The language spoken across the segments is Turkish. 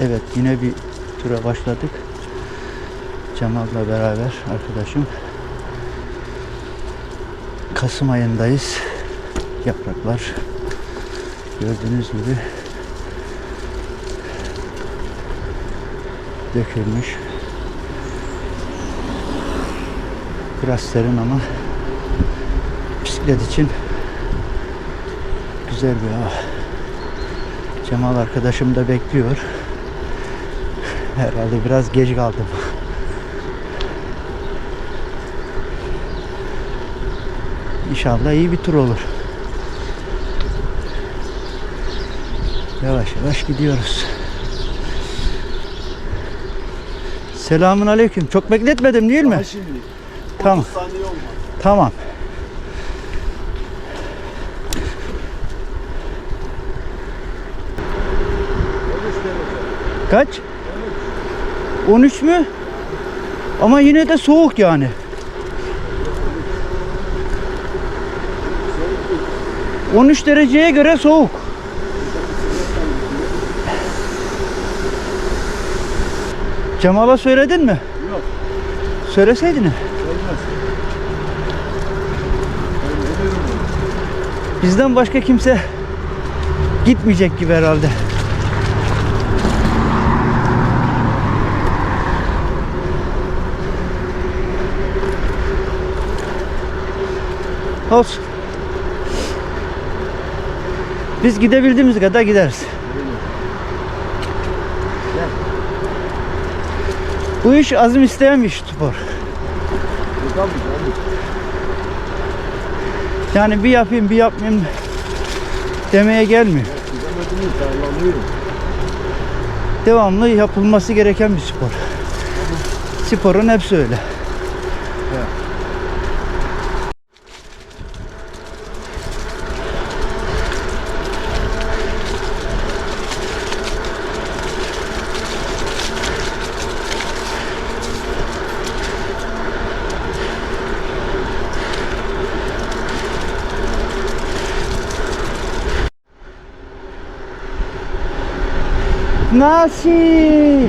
Evet yine bir tura başladık. Cemal'la beraber arkadaşım. Kasım ayındayız. Yapraklar gördüğünüz gibi dökülmüş. Biraz serin ama bisiklet için güzel bir hava. Cemal arkadaşım da bekliyor. Herhalde biraz geç kaldım. İnşallah iyi bir tur olur. Yavaş yavaş gidiyoruz. Selamun aleyküm. Çok bekletmedim değil mi? Şimdi. Tamam. 30 saniye olmaz. Tamam. Kaç? 13 mü? Ama yine de soğuk yani. ...13 dereceye göre soğuk. Cemal'a söyledin mi? Yok. Söyleseydin. Olmaz. Bizden başka kimse gitmeyecek gibi herhalde. Olsun. Biz gidebildiğimiz kadar gideriz. Bu iş azim isteyen bir spor. Yani bir yapayım bir yapmayayım demeye gelmiyor. Devamlı yapılması gereken bir spor. Sporun hepsi öyle. Nasıl?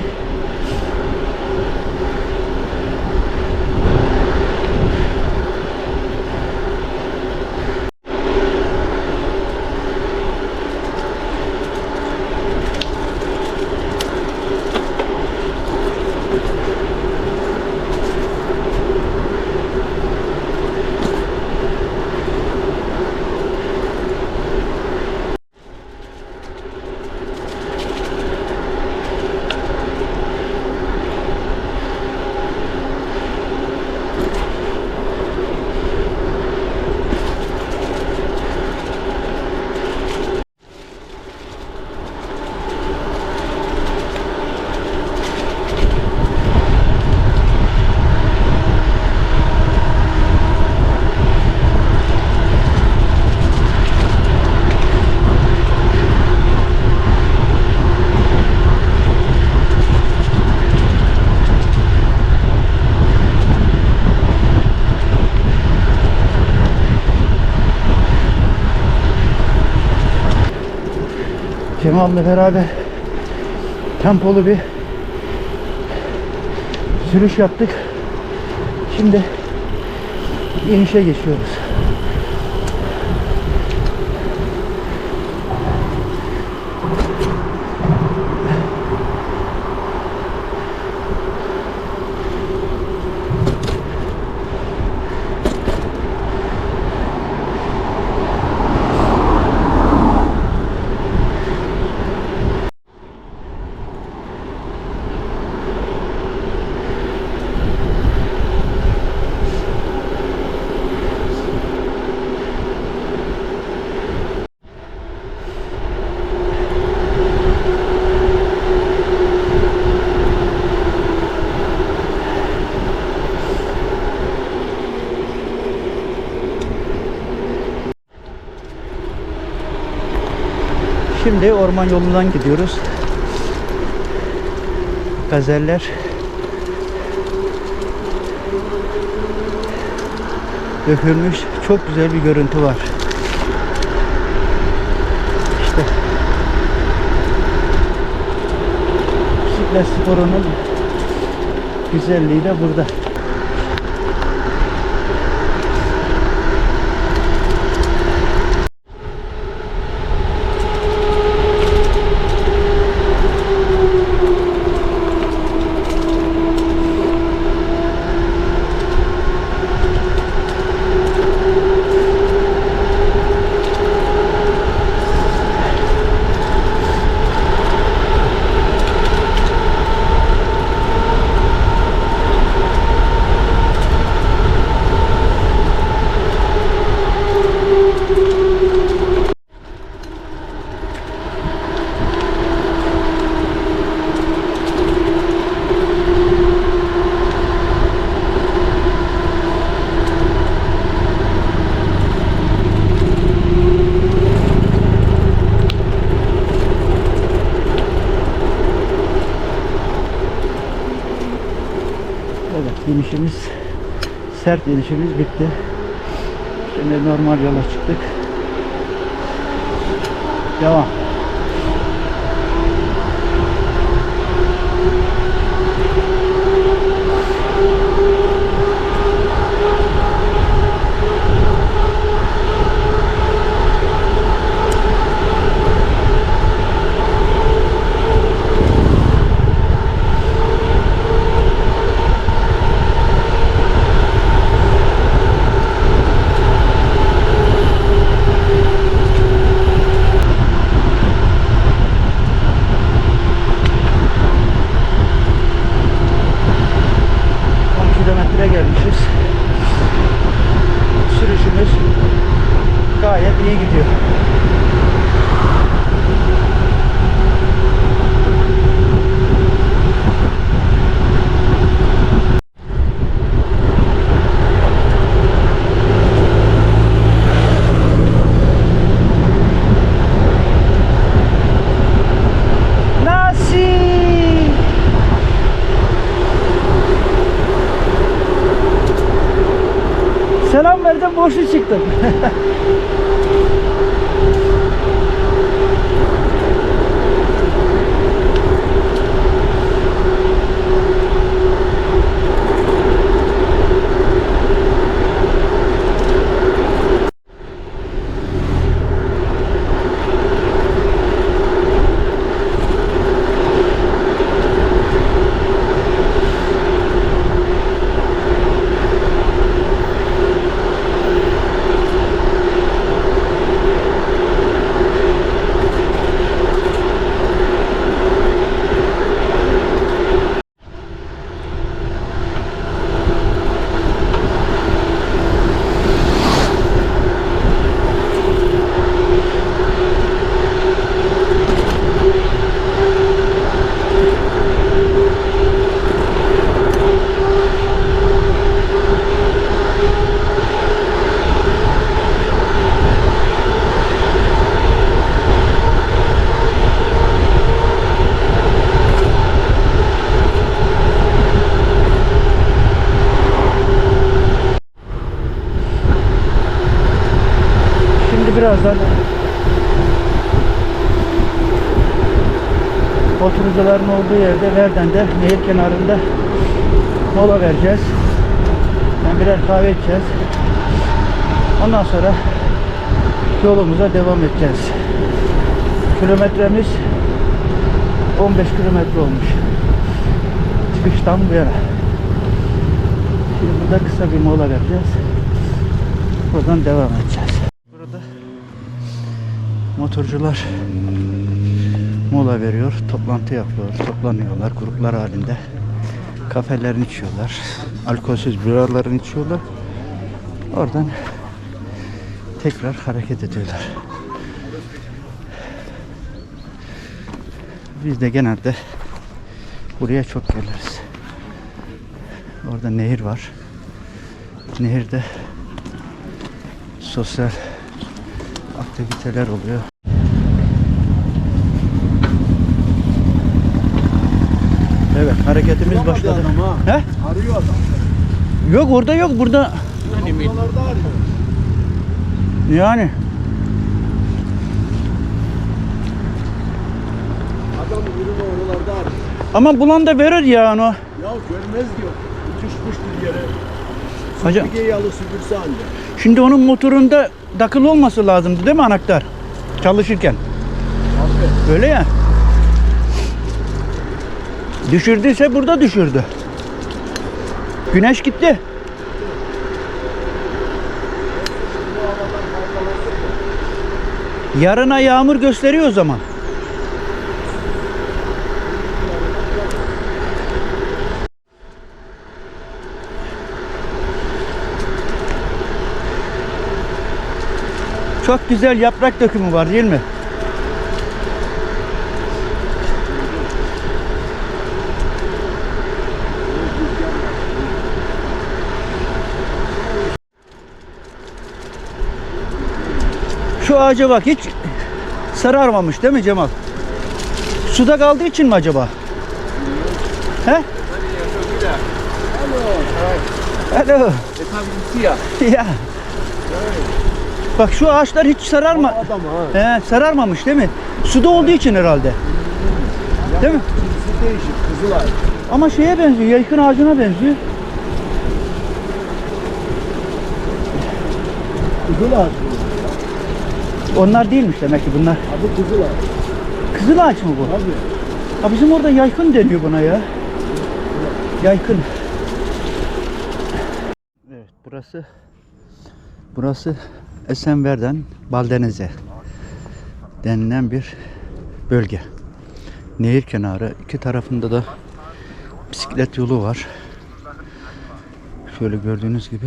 Cemal'le beraber tempolu bir sürüş yaptık. Şimdi inişe geçiyoruz. Şimdi orman yolundan gidiyoruz. Gazeller. Dökülmüş. Çok güzel bir görüntü var. İşte bisiklet sporunun güzelliği de burada. Evet inişimiz sert inişimiz bitti. Şimdi normal yola çıktık. Devam. Oturucuların olduğu yerde Verden'de nehir kenarında mola vereceğiz. Yani birer kahve içeceğiz. Ondan sonra yolumuza devam edeceğiz. Kilometremiz 15 kilometre olmuş. Çıkıştan bu yana. Şimdi burada kısa bir mola vereceğiz. Buradan devam edeceğiz. Burada motorcular mola veriyor, toplantı yapıyor, toplanıyorlar gruplar halinde. Kafelerini içiyorlar, alkolsüz biralarını içiyorlar. Oradan tekrar hareket ediyorlar. Biz de genelde buraya çok geliriz. Orada nehir var. Nehirde sosyal aktiviteler oluyor. Evet hareketimiz başladı. adam ha. He? Arıyor adam. Yok orada yok burada. Arıyor. Yani Adam ürünü oralarda arıyor. Ama bulan da verir ya onu. Ya görmez diyor. Uçuşmuştur yere. Hocam Süpürgeyi alı süpürse anca. şimdi onun motorunda takılı olması lazımdı değil mi anahtar? Çalışırken. Abi. Öyle ya. Düşürdüyse burada düşürdü. Güneş gitti. Yarına yağmur gösteriyor o zaman. Çok güzel yaprak dökümü var değil mi? Şu ağaca bak hiç sararmamış değil mi Cemal? Suda kaldığı için mi acaba? He? Alo. E. Ya. Bak şu ağaçlar hiç sararma. Adam ha. He, sararmamış değil mi? Suda olduğu için herhalde. Değil mi? Cinsi değişik. Kızıl ağaç. Ama şeye benziyor, yaykın ağacına benziyor. Kızıl ağaç. bu. Onlar değilmiş demek ki bunlar. Adı kızıl ağaç. Kızıl ağaç mı bu? Tabii. Ha bizim orada yaykın deniyor buna ya. Yaykın. Evet burası burası Esenver'den Baldeniz'e denilen bir bölge. Nehir kenarı. iki tarafında da bisiklet yolu var. Şöyle gördüğünüz gibi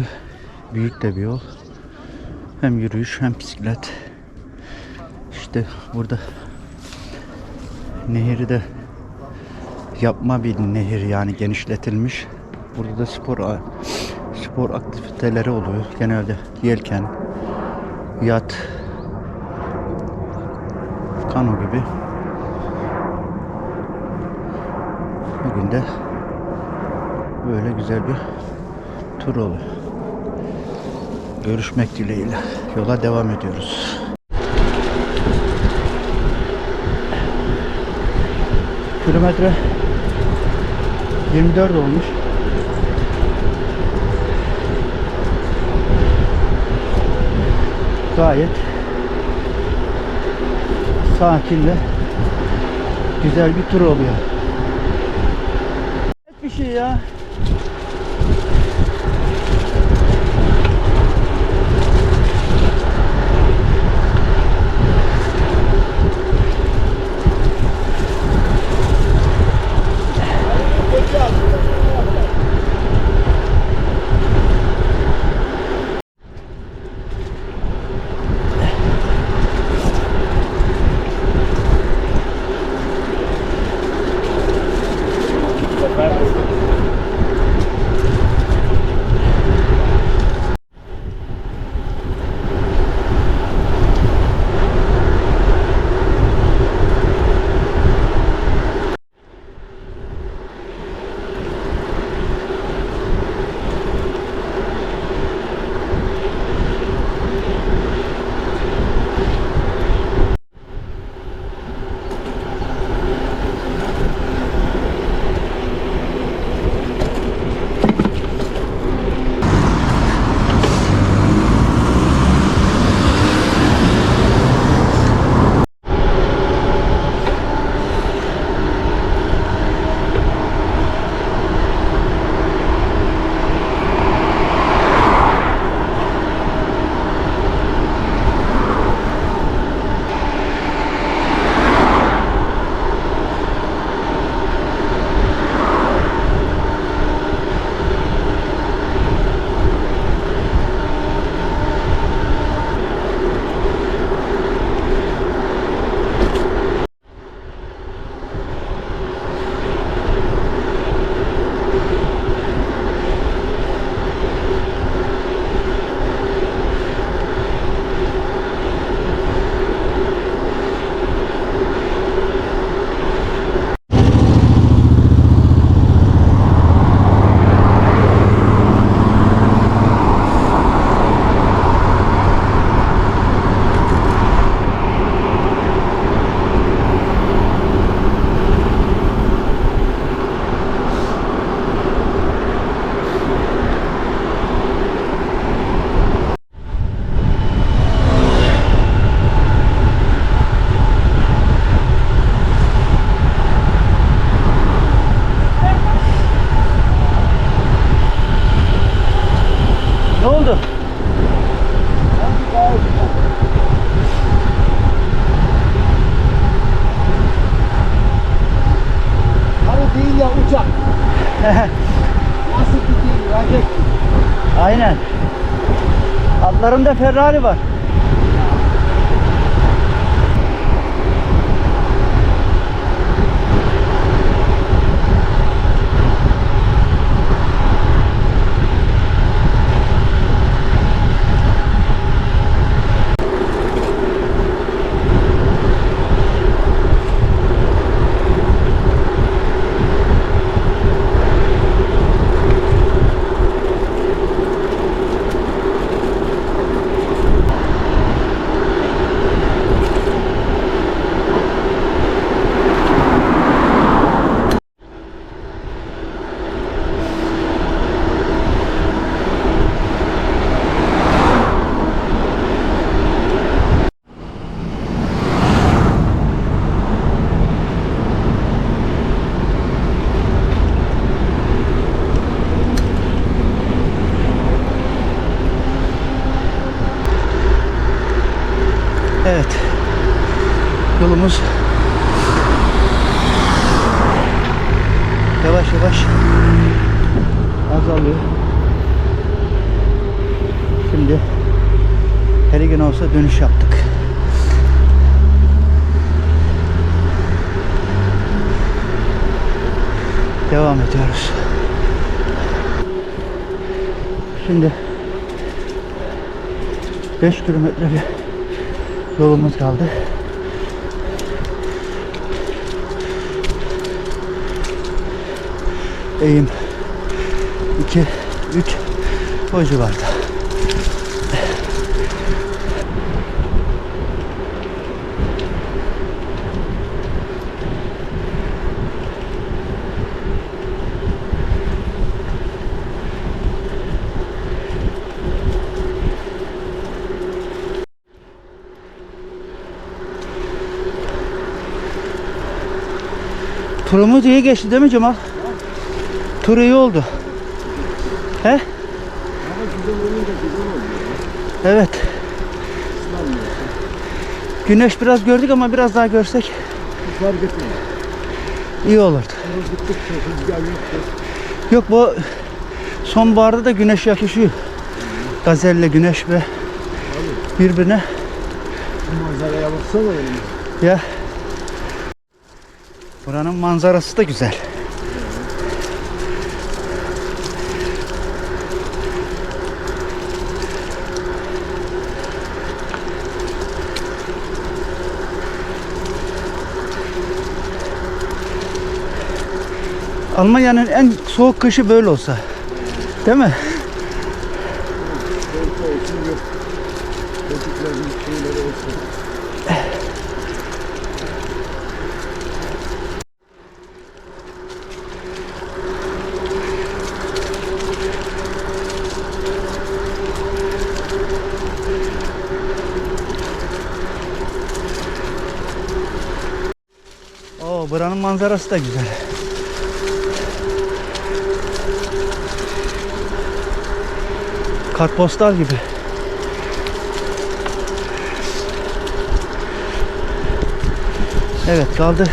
büyük de bir yol. Hem yürüyüş hem bisiklet. İşte burada Nehri de yapma bir nehir yani genişletilmiş. Burada da spor spor aktiviteleri oluyor. Genelde yelken, yat, kano gibi. Bugün de böyle güzel bir tur oluyor. Görüşmek dileğiyle yola devam ediyoruz. Kilometre 24 olmuş. Gayet sakin ve güzel bir tur oluyor. Bir şey ya. Ya uçak. Nasıl gidiyor raket? Aynen. Altlarında Ferrari var. Evet. Yolumuz yavaş yavaş azalıyor. Şimdi gün olsa dönüş yaptık. Devam ediyoruz. Şimdi 5 kilometre bir yolumuz kaldı. Eğim 2 3 o civarda. Turumuz iyi geçti değil mi Cemal? Tur iyi oldu. He? Evet. Güneş biraz gördük ama biraz daha görsek fark etmiyor. iyi olurdu. Sonra gittikçe rüzgar yoktu. Yok bu sonbaharda da güneş yakışıyor. Gazelle güneş ve birbirine Bu manzaraya baksana ya. Buranın manzarası da güzel. Almanya'nın en soğuk kışı böyle olsa. Değil mi? Korku olsun yok. Çocukların şeyleri olsun. Oo, buranın manzarası da güzel. Kartpostal gibi. Evet kaldı.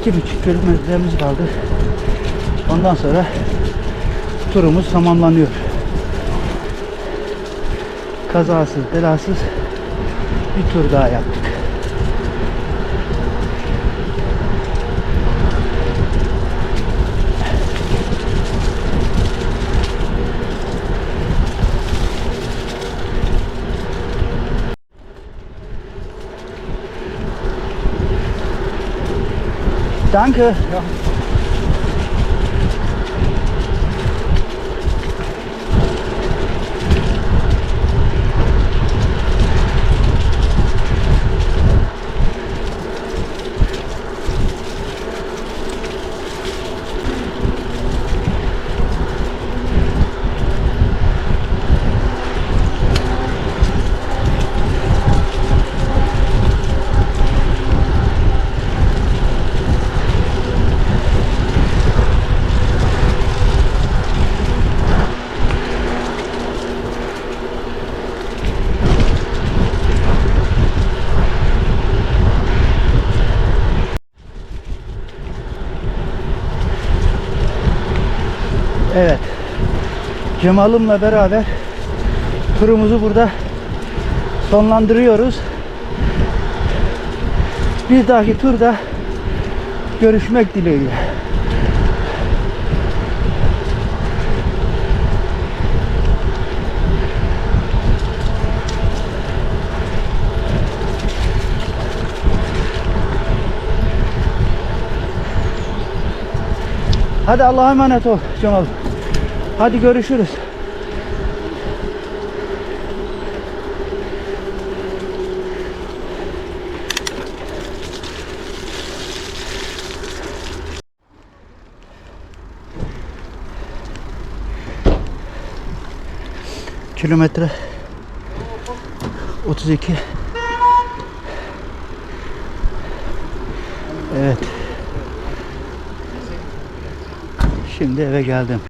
iki buçuk kilometremiz kaldı. Ondan sonra turumuz tamamlanıyor. Kazasız belasız bir tur daha yaptık. Danke. Evet. Cemal'ımla beraber turumuzu burada sonlandırıyoruz. Bir dahaki turda görüşmek dileğiyle. Hadi Allah'a emanet ol Cemal. Hadi görüşürüz. Kilometre 32 Evet Şimdi eve geldim.